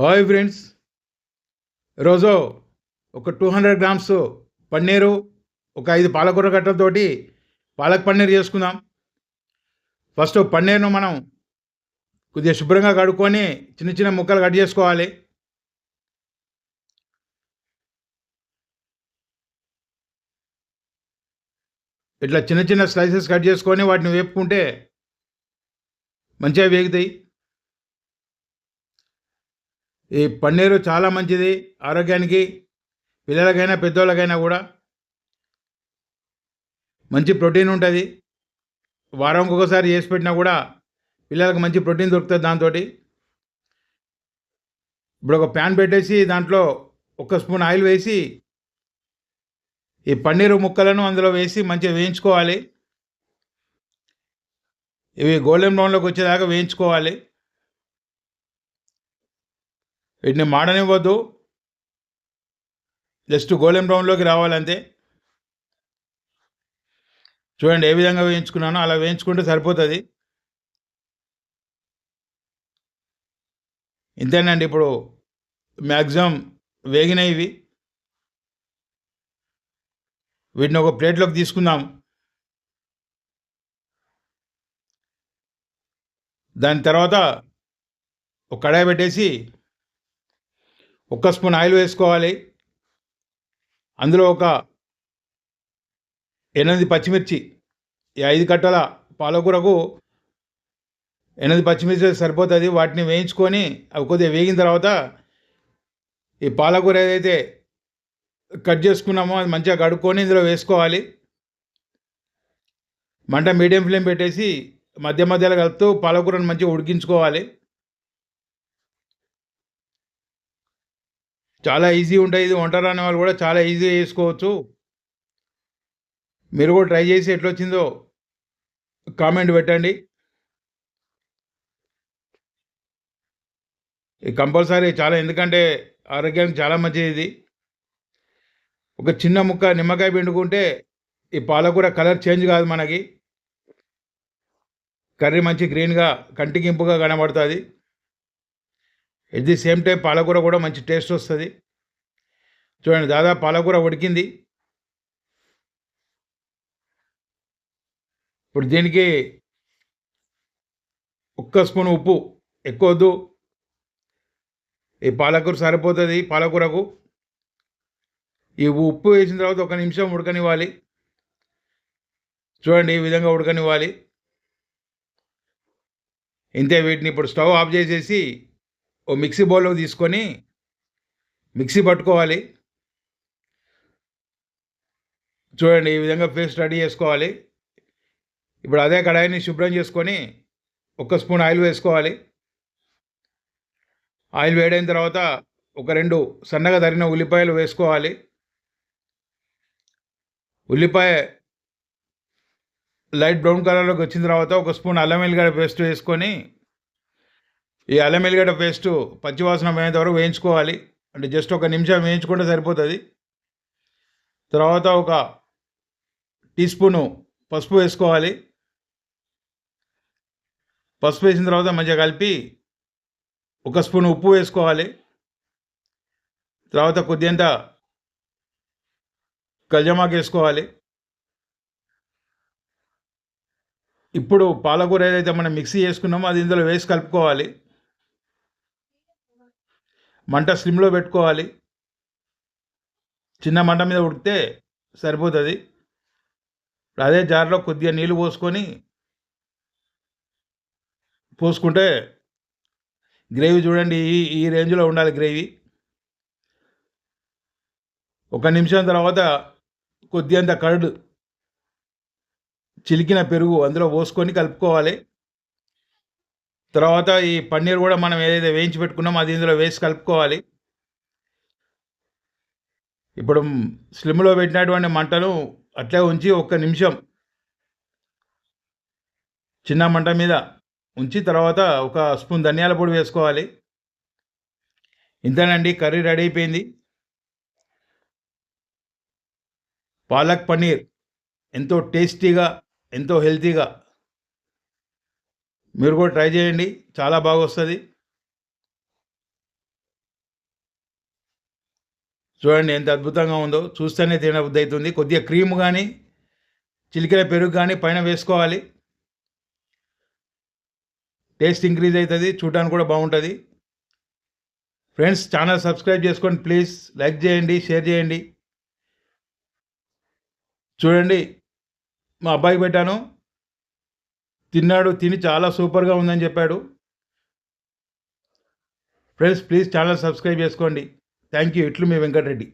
Hi friends. రోజు ఒక two hundred grams paneer ఒక ఐదు పాలకూర కట్టలతోటి పాలక్ పన్నీర్ చేసుకుందాం. ఫస్ట్ పన్నీర్ను మనం కొద్దిగా శుభ్రంగా కడుక్కొని చిన్న చిన్న ముక్కలు కట్ చేసుకోవాలి. ఇట్లా చిన్న చిన్న స్లైసెస్ కట్ చేసుకొని వాటిని వేపుకుంటే మంచిగా వేగుతాయి. ఈ పన్నీరు చాలా మంచిది. ఆరోగ్యానికి పిల్లలకైనా పెద్దోళ్ళకైనా కూడా మంచి ప్రోటీన్ ఉంటుంది. వారం ఒక్కొక్కసారి చేసి పెట్టినా కూడా పిల్లలకు మంచి ప్రోటీన్ దొరుకుతుంది దాంతో ఇప్పుడు ఒక ప్యాన్ పెట్టేసి దాంట్లో ఒక స్పూన్ ఆయిల్ వేసి ఈ పన్నీరు ముక్కలను అందులో వేసి మంచిగా వేయించుకోవాలి. ఇవి గోల్డెన్ బ్రౌన్లోకి వచ్చేదాకా వేయించుకోవాలి. వీటిని మాడనివ్వద్దు. Just golden బ్రౌన్లోకి రావాలంతే. చూడండి ఏ విధంగా వేయించుకున్నానో అలా వేయించుకుంటే సరిపోతుంది. ఇంతేనండి ఇప్పుడు మ్యాక్సిమం వేగినాయి ఇవి. వీటిని ఒక ప్లేట్లోకి తీసుకుందాం. దాని తర్వాత ఒక కడాయి పెట్టేసి ఒక్క స్పూన్ ఆయిల్ వేసుకోవాలి. అందులో ఒక ఎనిమిది పచ్చిమిర్చి ఈ ఐదు కట్టల పాలకూరకు ఎనిమిది పచ్చిమిర్చి సరిపోతుంది. వాటిని వేయించుకొని అవి కొద్దిగా వేగిన తర్వాత ఈ పాలకూర ఏదైతే కట్ చేసుకున్నామో అది మంచిగా కడుక్కొని ఇందులో వేసుకోవాలి. మంట మీడియం ఫ్లేమ్ పెట్టేసి మధ్య మధ్యలో కలుపుతూ పాలకూరను మంచిగా ఉడికించుకోవాలి. చాలా ఈజీ ఉంటుంది ఇది వంట రాని వాళ్ళు కూడా చాలా ఈజీగా చేసుకోవచ్చు. మీరు కూడా ట్రై చేసి ఎట్లొచ్చిందో కామెంట్ పెట్టండి. కంపల్సరీ చాలా ఎందుకంటే ఆరోగ్యానికి చాలా మంచిది ఇది. ఒక చిన్న ముక్క నిమ్మకాయ పిండుకుంటే ఈ పాలకూర కలర్ చేంజ్ కాదు మనకి. కర్రీ మంచి గ్రీన్గా కంటికి ఇంపుగా కనబడుతుంది. ఎట్ ది సేమ్ టైం పాలకూర కూడా మంచి టేస్ట్ వస్తుంది. చూడండి దాదాపు పాలకూర ఉడికింది. ఇప్పుడు దీనికి ఒక్క స్పూన్ ఉప్పు ఎక్కువ వద్దు. ఈ పాలకూర సరిపోతుంది పాలకూరకు. ఈ ఉప్పు వేసిన తర్వాత ఒక నిమిషం ఉడకనివ్వాలి. చూడండి ఈ విధంగా ఉడకనివ్వాలి. ఇంతే వీటిని ఇప్పుడు స్టవ్ ఆఫ్ చేసేసి ఓ మిక్సీ బౌల్లో తీసుకొని మిక్సీ పట్టుకోవాలి. చూడండి ఈ విధంగా పేస్ట్ రెడీ చేసుకోవాలి. ఇప్పుడు అదే కడాయిని శుభ్రం చేసుకొని ఒక స్పూన్ ఆయిల్ వేసుకోవాలి. ఆయిల్ వేడైన తర్వాత ఒక రెండు సన్నగా తరిగిన ఉల్లిపాయలు వేసుకోవాలి. ఉల్లిపాయ లైట్ బ్రౌన్ కలర్లోకి వచ్చిన తర్వాత ఒక స్పూన్ అల్లం వెల్లిగడ్డ పేస్ట్ వేసుకొని ఈ అల్లం వెల్లిగడ్డ పేస్ట్ పచ్చివాసన పోయేంత వరకు వేయించుకోవాలి. అంటే జస్ట్ ఒక నిమిషం వేయించుకుంటే సరిపోతుంది. తర్వాత ఒక టీ స్పూను పసుపు వేసుకోవాలి. పసుపు వేసిన తర్వాత మంచిగా కలిపి ఒక స్పూన్ ఉప్పు వేసుకోవాలి. తర్వాత కొద్దింత కల్జమాకు వేసుకోవాలి. ఇప్పుడు పాలకూర ఏదైతే మనం మిక్సీ చేసుకున్నామో అది ఇందులో వేసి కలుపుకోవాలి. మంట స్లిమ్లో పెట్టుకోవాలి. చిన్న మంట మీద ఉడికితే సరిపోతుంది. అదే జార్లో కొద్దిగా నీళ్ళు పోసుకొని పోసుకుంటే గ్రేవీ చూడండి ఈ ఈ రేంజ్లో ఉండాలి గ్రేవీ. ఒక నిమిషం తర్వాత కొద్దిగంత కర్డు చిలికిన పెరుగు అందులో పోసుకొని కలుపుకోవాలి. తర్వాత ఈ పన్నీర్ కూడా మనం ఏదైతే వేయించి పెట్టుకున్నామో అది ఇందులో వేసి కలుపుకోవాలి. ఇప్పుడు స్లిమ్లో పెట్టినటువంటి మంటను అట్లే ఉంచి ఒక్క నిమిషం చిన్న మంట మీద ఉంచి తర్వాత ఒక స్పూన్ ధనియాల పొడి వేసుకోవాలి. ఇంతేనండి కర్రీ రెడీ అయిపోయింది. పాలక్ పన్నీర్ ఎంతో టేస్టీగా ఎంతో హెల్తీగా మీరు కూడా ట్రై చేయండి. చాలా బాగా వస్తుంది చూడండి ఎంత అద్భుతంగా ఉందో. చూస్తేనే తినబుద్ధి అవుతుంది కొద్దిగా క్రీమ్ కానీ చిలికల పెరుగు కానీ పైన వేసుకోవాలి. టేస్ట్ ఇంక్రీజ్ అవుతుంది చూడడానికి కూడా బాగుంటుంది. ఫ్రెండ్స్ ఛానల్ సబ్స్క్రైబ్ చేసుకోండి ప్లీజ్ లైక్ చేయండి షేర్ చేయండి. చూడండి మా అబ్బాయికి పెట్టాను. తిన్నాడు తిని చాలా సూపర్గా ఉందని చెప్పాడు. ఫ్రెండ్స్ ప్లీజ్ ఛానల్ సబ్స్క్రైబ్ చేసుకోండి. థ్యాంక్ యూ ఇట్లు మీ వెంకటరెడ్డి.